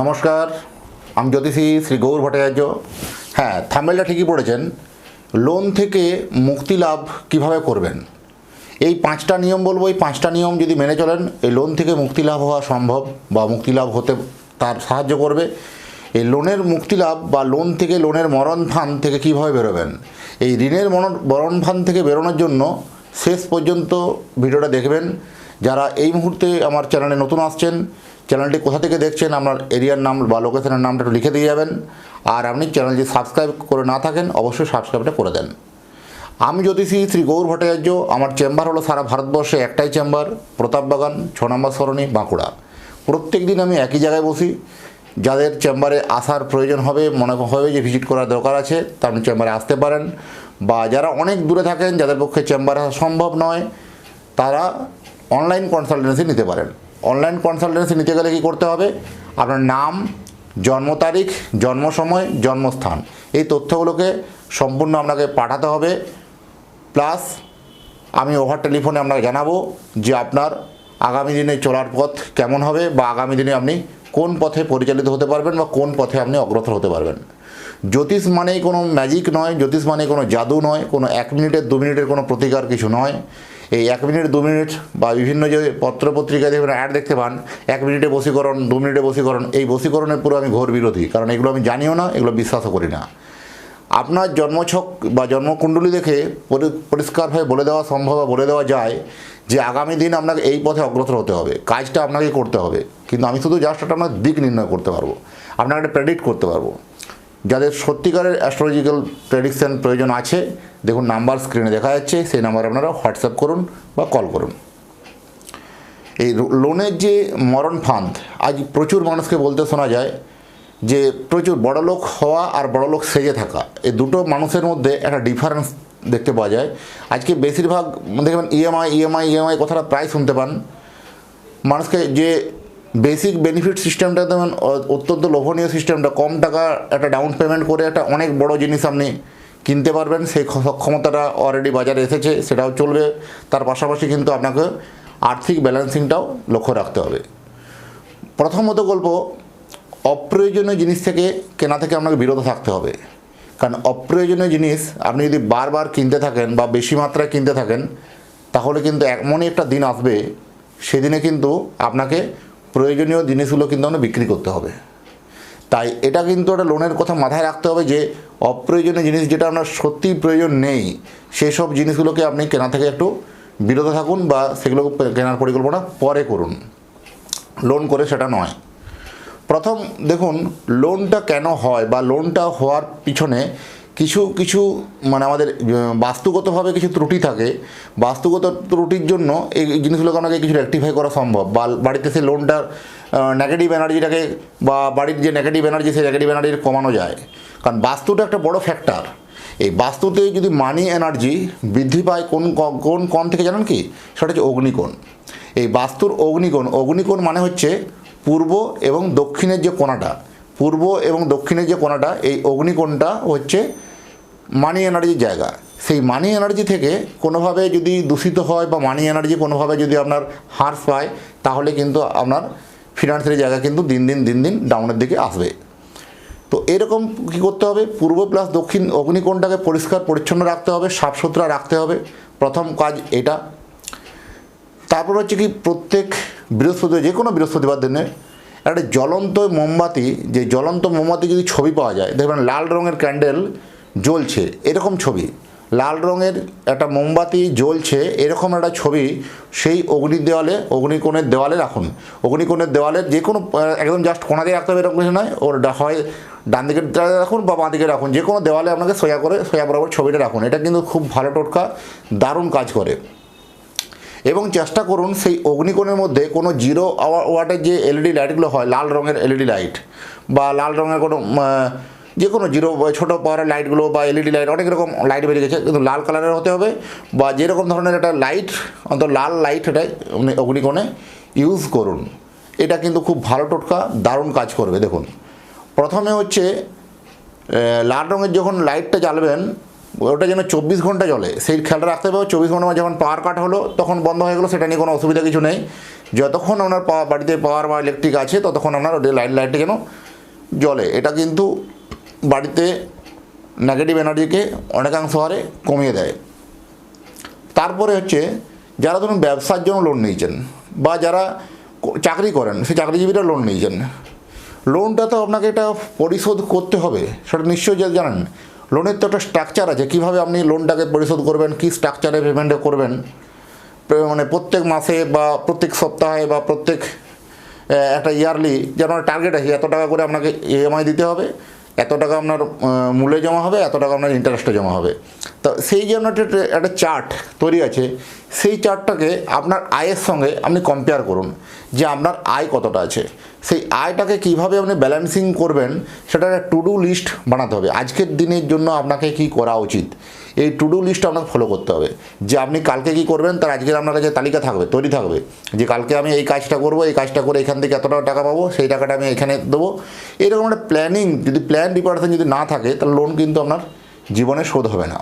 নমস্কার, আমি জ্যোতিষী শ্রী গৌর ভট্টাচার্য। হ্যাঁ থাম্বেলটা ঠিকই পড়েছেন। লোন থেকে মুক্তি লাভ কীভাবে করবেন? এই পাঁচটা নিয়ম বলব, এই পাঁচটা নিয়ম যদি মেনে চলেন, এই লোন থেকে মুক্তি লাভ হওয়া সম্ভব বা মুক্তি লাভ হতে তার সাহায্য করবে। এই লোনের মুক্তি লাভ বা লোন থেকে লোনের মরণ ফান থেকে কীভাবে বেরোবেন? এই ঋণের মরণ মরণ ফান থেকে বেরোনোর জন্য শেষ পর্যন্ত ভিডিওটা দেখবেন। যারা এই মুহূর্তে আমার চ্যানেলে নতুন আসছেন চ্যানেলটি কোথা থেকে দেখছেন, আপনার এরিয়ার নাম বা লোকেশনের নামটা একটু লিখে দিয়ে যাবেন। আর আপনি চ্যানেলটি সাবস্ক্রাইব করে না থাকেন, অবশ্যই সাবস্ক্রাইবটা করে দেন। আমি জ্যোতিষী শ্রী গৌর ভট্টাচার্য, আমার চেম্বার হলো সারা ভারতবর্ষে একটাই চেম্বার প্রতাপবাগান ছ নম্বর সরণি, বাঁকুড়া। প্রত্যেক দিন আমি একই জায়গায় বসি। যাদের চেম্বারে আসার প্রয়োজন হবে, মনে হবে যে ভিজিট করার দরকার আছে তারা আপনি চেম্বারে আসতে পারেন। বা যারা অনেক দূরে থাকেন, যাদের পক্ষে চেম্বারে আসা সম্ভব নয়, তারা অনলাইন কনসালটেন্সি নিতে পারেন। অনলাইন কনসালটেন্সি নিতে গেলে কী করতে হবে? আপনার নাম, জন্ম তারিখ, জন্ম সময়, জন্মস্থান। এই তথ্যগুলোকে সম্পূর্ণ আপনাকে পাঠাতে হবে। প্লাস আমি ওভার টেলিফোনে আপনাকে জানাব যে আপনার আগামী দিনে চলার পথ কেমন হবে বা আগামী দিনে আপনি কোন পথে পরিচালিত হতে পারবেন বা কোন পথে আপনি অগ্রসর হতে পারবেন। জ্যোতিষ মানেই কোনো ম্যাজিক নয়, জ্যোতিষ মানে কোনো জাদু নয়, কোনো এক মিনিটের, দু মিনিটের কোনো প্রতিকার কিছু নয়। এই এক মিনিট, দু মিনিট বা বিভিন্ন যে পত্র পত্রিকায় দেখবেন অ্যাড দেখতে পান, এক মিনিটে বসীকরণ দু মিনিটে বসীকরণ এই বসীকরণের পুরো আমি ঘোর বিরোধী, কারণ এগুলো আমি জানিও না, এগুলো বিশ্বাসও করি না। আপনার জন্মছক বা জন্মকুণ্ডলী দেখে পরি- পরিষ্কারভাবে বলে দেওয়া সম্ভব বা বলে দেওয়া যায় যে আগামী দিন আপনাকে এই পথে অগ্রসর হতে হবে, কাজটা আপনাকে করতে হবে। কিন্তু আমি শুধু জাস্ট একটা আপনার দিক নির্ণয় করতে পারব, আপনাকে একটা প্রেডিক্ট করতে পারব। যাদের সত্যিকারের অ্যাস্ট্রোলজিক্যাল প্রেডিকশন প্রয়োজন আছে, দেখুন নাম্বার স্ক্রিনে দেখা যাচ্ছে, সেই নাম্বারে আপনারা হোয়াটসঅ্যাপ করুন বা কল করুন। এই লোনের যে মরণ ফান্ড আজ প্রচুর মানুষকে বলতে শোনা যায় যে প্রচুর বড়লোক হওয়া আর বড়লোক সেজে থাকা, এই দুটো মানুষের মধ্যে একটা ডিফারেন্স দেখতে পাওয়া যায়। আজকে বেশিরভাগ, দেখবেন ইএমআই ইএমআই ইএমআই কথাটা প্রায় শুনতে পান। মানুষকে যে বেসিক বেনিফিট সিস্টেমটা তেমন অত্যন্ত লোভনীয় সিস্টেমটা কম টাকা একটা ডাউন পেমেন্ট করে একটা অনেক বড় জিনিস আপনি কিনতে পারবেন, সেই সক্ষমতাটা অলরেডি বাজারে এসেছে, সেটাও চলবে। তার পাশাপাশি কিন্তু আপনাকে আর্থিক ব্যালেন্সিংটাও লক্ষ্য রাখতে হবে। প্রথমত গল্প, অপ্রয়োজনীয় জিনিস থেকে কেনা থেকে আপনাকে বিরত থাকতে হবে। কারণ অপ্রয়োজনীয় জিনিস আপনি যদি বারবার কিনতে থাকেন বা বেশি মাত্রায় কিনতে থাকেন, তাহলে কিন্তু এমনই একটা দিন আসবে, সেদিনে কিন্তু আপনাকে প্রয়োজনীয় জিনিসগুলো কিন্তু আমরা বিক্রি করতে হবে। তাই এটা কিন্তু একটা লোনের কথা মাথায় রাখতে হবে যে, অপ্রয়োজনীয় জিনিস যেটা আপনার সত্যিই প্রয়োজন নেই সেই সব জিনিসগুলোকে আপনি কেনা থেকে একটু বিরত থাকুন বা সেগুলো কেনার পরিকল্পনা পরে করুন। লোন করে সেটা নয়। প্রথম দেখুন লোনটা কেন হয় বা লোনটা হওয়ার পিছনে কিছু কিছু মানে আমাদের বাস্তুগতভাবে কিছু ত্রুটি থাকে। বাস্তুগত ত্রুটির জন্য এই জিনিসগুলোকে আমাকে কিছু রেক্টিফাই করা সম্ভব। বা বাড়িতে সেই লোনটার নেগেটিভ এনার্জিটাকে বা বাড়ির যে নেগেটিভ এনার্জি সেই নেগেটিভ এনার্জি কমানো যায়। কারণ বাস্তুটা একটা বড় ফ্যাক্টর এই বাস্তুতে যদি মানি এনার্জি বৃদ্ধি পায়, কোন কোন কোণ থেকে জানেন কি? সেটা হচ্ছে অগ্নিকোণ। এই বাস্তুর অগ্নিকোণ অগ্নিকোণ মানে হচ্ছে পূর্ব এবং দক্ষিণের যে কোণাটা। পূর্ব এবং দক্ষিণের যে কোণাটা, এই অগ্নিকোণটা হচ্ছে মানি এনার্জির জায়গা। সেই মানি এনার্জি থেকে কোনোভাবে যদি দূষিত হয় বা মানি এনার্জি কোনোভাবে যদি আপনার হ্রাস পায় তাহলে কিন্তু আপনার ফিনান্সের জায়গা কিন্তু দিন দিন দিন দিন ডাউনের দিকে আসবে। তো এরকম কী করতে হবে? পূর্ব প্লাস দক্ষিণ অগ্নিকোণটাকে পরিষ্কার, পরিচ্ছন্ন রাখতে হবে, সাফ সুতরা রাখতে হবে। প্রথম কাজ এটা। তারপর হচ্ছে কি প্রত্যেক বৃহস্পতি, যে কোনো বৃহস্পতিবার দিনে একটা জ্বলন্ত মোমবাতি, যে জ্বলন্ত মোমবাতি যদি ছবি পাওয়া যায়, দেখবেন লাল রঙের ক্যান্ডেল জ্বলছে, এরকম ছবি। লাল রঙের একটা মোমবাতি জ্বলছে, এরকম একটা ছবি সেই অগ্নি দেওয়ালে, অগ্নিকোণের দেওয়ালে রাখুন। অগ্নিকোণের দেওয়ালে যে কোনো একদম জাস্ট কোনা দিয়ে রাখতে হবে এরকম কিছু নয়। ওর হয় ডান দিকে রাখুন বা বাঁ দিকে রাখুন। যে কোনো দেওয়ালে আপনাকে সোয়া করে সোয়া বরাবর ছবিটা রাখুন। এটা কিন্তু খুব ভালো টোটকা, দারুণ কাজ করে। এবং চেষ্টা করুন সেই অগ্নিকোণের মধ্যে কোনো জিরো ওয়াটের যে এলইডি লাইটগুলো হয়, লাল রঙের এলইডি লাইট বা লাল রঙের কোনো যে কোনো জিরো ছোটো পাওয়ারের লাইটগুলো বা এলইডি লাইট, অনেক রকম লাইট বেরিয়ে গেছে। কিন্তু লাল কালারের হতে হবে বা যেরকম ধরনের একটা লাইট, অন্তত লাল লাইট এটা অগ্নিকোণে ইউজ করুন। এটা কিন্তু খুব ভালো টোটকা, দারুণ কাজ করবে, দেখুন। প্রথমে হচ্ছে লাল রঙের যখন লাইটটা জ্বালবেন, ওটা যেন চব্বিশ ঘণ্টা জ্বলে। সেই খেয়ালটা রাখতে হবে, চব্বিশ ঘণ্টা যখন পাওয়ার কাট হলো, তখন বন্ধ হয়ে গেলো, সেটা নিয়ে কোনো অসুবিধা কিছু নেই। যতক্ষণ আপনার পাওয়া বাড়িতে পাওয়ার বা ইলেকট্রিক আছে, ততক্ষণ আপনার লাইট লাইটটা যেন জ্বলে। এটা কিন্তু বাড়িতে নেগেটিভ এনার্জিকে অনেকাংশ হারে কমিয়ে দেয়। তারপরে হচ্ছে যারা ধরুন ব্যবসার জন্য লোন নিয়েছেন বা যারা চাকরি করেন, সেই চাকরিজীবীরা লোন নিয়েছেন। লোনটা তো আপনাকে এটা পরিশোধ করতে হবে, সেটা নিশ্চয়ই জানেন লোনের তো একটা স্ট্রাকচার আছে, কীভাবে আপনি লোনটাকে পরিশোধ করবেন, কী স্ট্রাকচারে পেমেন্টে করবেন। মানে প্রত্যেক মাসে বা প্রত্যেক সপ্তাহে বা প্রত্যেক একটা ইয়ারলি যেন টার্গেট আছে এত টাকা করে আপনাকে ইএমআই দিতে হবে। এত টাকা আপনার মূলে মূল্যে জমা হবে, এত টাকা আপনার ইন্টারেস্টে জমা হবে। তো সেই জন্য আপনার একটা চার্ট তৈরি আছে, সেই চার্টটাকে আপনার আয়ের সঙ্গে আপনি কম্পেয়ার করুন যে আপনার আয় কতটা আছে। সেই আয়টাকে কীভাবে আপনি ব্যালেন্সিং করবেন সেটা একটা টু ডু লিস্ট বানাতে হবে। আজকের দিনের জন্য আপনাকে কি করা উচিত? এই টু ডু লিস্ট আপনাকে ফলো করতে হবে। যে আপনি কালকে কি করবেন, তার আজকের আপনার কাছে তালিকা থাকবে, তৈরি থাকবে। যে কালকে আমি এই কাজটা করব, এই কাজটা করে এখান থেকে এতটা টাকা পাবো, সেই টাকাটা আমি এখানে দেবো। এরকম একটা প্ল্যানিং যদি প্ল্যান ডিপার্টমেন্ট যদি না থাকে, তাহলে লোন কিন্তু আপনার জীবনে শোধ হবে না।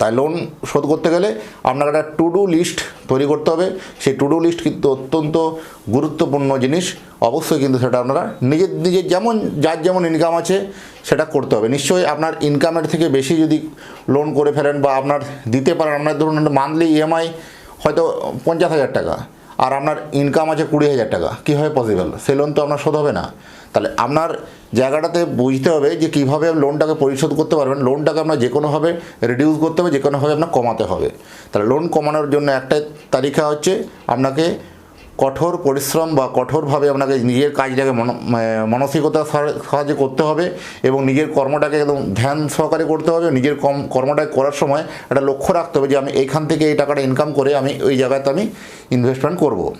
তাই লোন শোধ করতে গেলে আপনার একটা টু ডু লিস্ট তৈরি করতে হবে। সেই টু ডু লিস্ট কিন্তু অত্যন্ত গুরুত্বপূর্ণ জিনিস। অবশ্যই কিন্তু সেটা আপনারা নিজের নিজের যেমন, যার যেমন ইনকাম আছে সেটা করতে হবে। নিশ্চয়ই আপনার ইনকামের থেকে বেশি যদি লোন করে ফেলেন বা আপনার দিতে পারেন, আপনার ধরুন মান্থলি ইএমআই হয়তো পঞ্চাশ হাজার টাকা, আর আপনার ইনকাম আছে কুড়ি হাজার টাকা, কীভাবে পসিবল সেই লোন তো আপনার শোধ হবে না। তাহলে আপনার জায়গাটাতে বুঝতে হবে যে কীভাবে লোনটাকে পরিশোধ করতে পারবেন। লোনটাকে আপনার যে কোনোভাবে রিডিউস করতে হবে, যে কোনোভাবে আপনার কমাতে হবে। তাহলে লোন কমানোর জন্য একটা তালিকা হচ্ছে আপনাকে কঠোর পরিশ্রম বা কঠোরভাবে আপনাকে নিজের কাজটাকে মন- ম- মানসিকতার সাহা- সাহায্যে করতে হবে এবং নিজের কর্মটাকে একদম ধ্যান সহকারে করতে হবে। নিজের কম, কর্মটাকে করার সময় একটা লক্ষ্য রাখতে হবে যে আমি এইখান থেকে এই টাকাটা ইনকাম করে আমি ওই জায়গাতে আমি ইনভেস্টমেন্ট করব।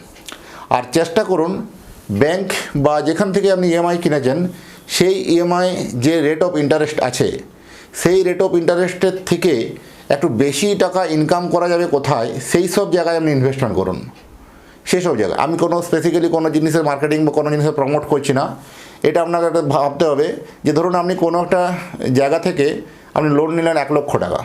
আর চেষ্টা করুন ব্যাংক বা যেখান থেকে আপনি ইএমআই কিনেছেন, সেই ইএমআই যে রেট অফ ইন্টারেস্ট আছে, সেই রেট অফ ইন্টারেস্টের থেকে একটু বেশি টাকা ইনকাম করা যাবে কোথায়, সেই সব জায়গায় আপনি ইনভেস্টমেন্ট করুন। সেসব জায়গায়। আমি কোনো স্পেসিক্যালি কোনো জিনিসের মার্কেটিং বা কোনো জিনিসের প্রমোট করছি না। এটা আপনাকে একটা ভাবতে হবে যে ধরুন আপনি কোনো একটা জায়গা থেকে আপনি লোন নিলেন এক লক্ষ টাকা।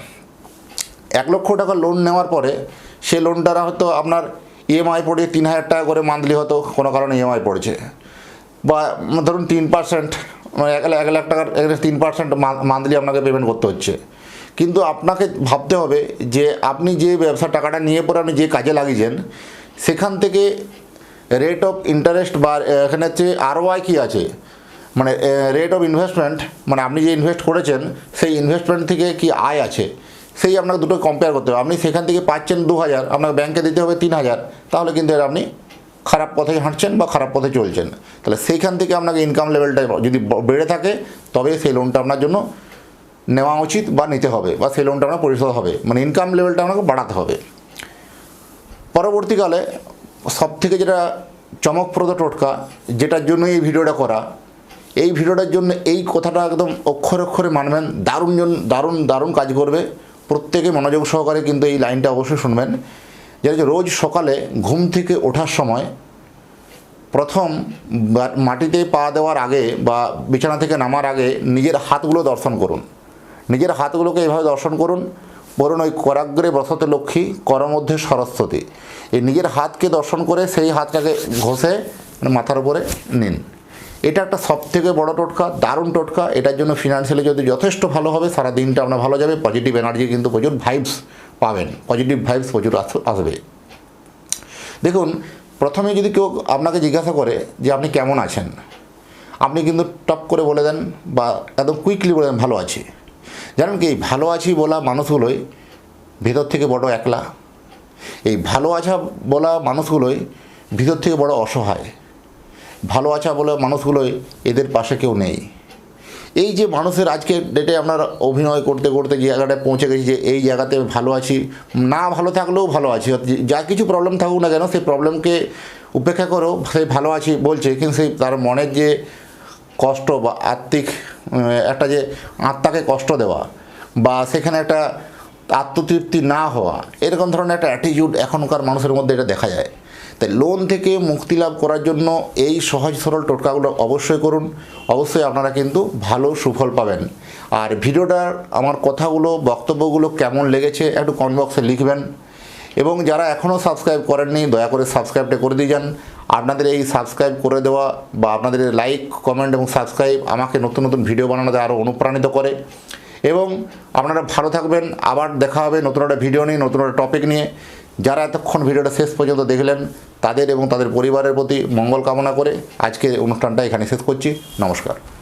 এক লক্ষ টাকা লোন নেওয়ার পরে সে লোনটা হয়তো আপনার ইএমআই পড়ে তিন হাজার টাকা করে মান্থলি হতো কোনো কারণে ইএমআই পড়েছে। বা ধরুন তিন পার্সেন্ট মানে এক লাখ- এক লাখ টাকার তিন পার্সেন্ট মান্থলি আপনাকে পেমেন্ট করতে হচ্ছে। কিন্তু আপনাকে ভাবতে হবে যে আপনি যে ব্যবসার টাকাটা নিয়ে পরে আপনি যে কাজে লাগিয়েছেন, সেখান থেকে রেট অফ ইন্টারেস্ট বা এখানে হচ্ছে আরওআই কী আছে? মানে রেট অফ ইনভেস্টমেন্ট মানে আপনি যে ইনভেস্ট করেছেন, সেই ইনভেস্টমেন্ট থেকে কি আয় আছে? সেই আপনাকে দুটো কম্পেয়ার করতে হবে। আপনি সেখান থেকে পাচ্ছেন দু হাজার আপনাকে ব্যাংকে দিতে হবে তিন হাজার তাহলে কিন্তু এর আপনি খারাপ পথে হাঁটছেন বা খারাপ পথে চলছেন। তাহলে সেইখান থেকে আপনাকে ইনকাম লেভেলটা যদি বেড়ে থাকে, তবে সেই লোনটা আপনার জন্য নেওয়া উচিত বা নিতে হবে বা সেই লোনটা আপনার পরিশোধ হবে। মানে ইনকাম লেভেলটা আপনাকে বাড়াতে হবে। পরবর্তীকালে সব থেকে যেটা চমকপ্রদ টোটকা, যেটার জন্য এই ভিডিওটা করা, এই ভিডিওটার জন্য এই কথাটা একদম অক্ষরে অক্ষরে মানবেন। দারুণ দারুণ দারুণ কাজ করবে। প্রত্যেকে মনোযোগ সহকারে কিন্তু এই লাইনটা অবশ্যই শুনবেন। হচ্ছে রোজ সকালে ঘুম থেকে ওঠার সময় প্রথম মাটিতে পা দেওয়ার আগে বা বিছানা থেকে নামার আগে নিজের হাতগুলো দর্শন করুন। নিজের হাতগুলোকে এভাবে দর্শন করুন। বলুন ওই করাগ্রে বসতে লক্ষ্মী কর মধ্যে সরস্বতী। এই নিজের হাতকে দর্শন করে সেই হাতটাকে ঘষে মানে মাথার উপরে নিন। এটা একটা সব থেকে বড় টোটকা, দারুণ টোটকা। এটার জন্য ফিনান্সিয়ালি যদি যথেষ্ট ভালো হবে, সারা দিনটা আপনার ভালো যাবে পজিটিভ এনার্জি কিন্তু প্রচুর ভাইবস পাবেন। পজিটিভ ভাইবস প্রচুর আস- আসবে। দেখুন, প্রথমে যদি কেউ আপনাকে জিজ্ঞাসা করে যে আপনি কেমন আছেন, আপনি কিন্তু টপ করে বলে দেন বা একদম কুইকলি বলে দেন, ভালো আছি। জানেন কি ভালো আছি বলা মানুষগুলোই ভেতর থেকে বড় একলা। এই ভালো আছা বলা মানুষগুলোই ভিতর থেকে বড় অসহায়। ভালো আছা বলে মানুষগুলোই এদের পাশে কেউ নেই। এই যে মানুষের আজকে ডেটে আপনার অভিনয় করতে করতে যে জায়গাটায় পৌঁছে গেছি যে এই জায়গাতে ভালো আছি, না ভালো থাকলেও ভালো আছি। যা কিছু প্রবলেম থাকুক না কেন সেই প্রবলেমকে উপেক্ষা করেও সেই ভালো আছি বলছে, কিন্তু সেই তার মনের যে কষ্ট বা আত্মিক একটা যে আত্মাকে কষ্ট দেওয়া বা সেখানে একটা আত্মতৃপ্তি না হওয়া, এরকম ধরনের একটা অ্যাটিটিউড এখনকার মানুষের মধ্যে এটা দেখা যায়। তাই লোন থেকে মুক্তি লাভ করার জন্য এই সহজ সরল টোটকাগুলো অবশ্যই করুন। অবশ্যই আপনারা কিন্তু ভালো সুফল পাবেন। আর ভিডিওটার আমার কথাগুলো, বক্তব্যগুলো কেমন লেগেছে একটু কমেন্ট বক্সে লিখবেন। এবং যারা এখনও সাবস্ক্রাইব করেননি, দয়া করে সাবস্ক্রাইবটা করে দিয়ে যান। আপনাদের এই সাবস্ক্রাইব করে দেওয়া বা আপনাদের লাইক কমেন্ট এবং সাবস্ক্রাইব আমাকে নতুন নতুন ভিডিও বানানোতে আরও অনুপ্রাণিত করে। এবং আপনারা ভালো থাকবেন, আবার দেখা হবে নতুন একটা ভিডিও নিয়ে, নতুন একটা টপিক নিয়ে। যারা এতক্ষণ ভিডিওটা শেষ পর্যন্ত দেখলেন, তাদের এবং তাদের পরিবারের প্রতি মঙ্গল কামনা করে আজকের অনুষ্ঠানটা এখানে শেষ করছি। নমস্কার।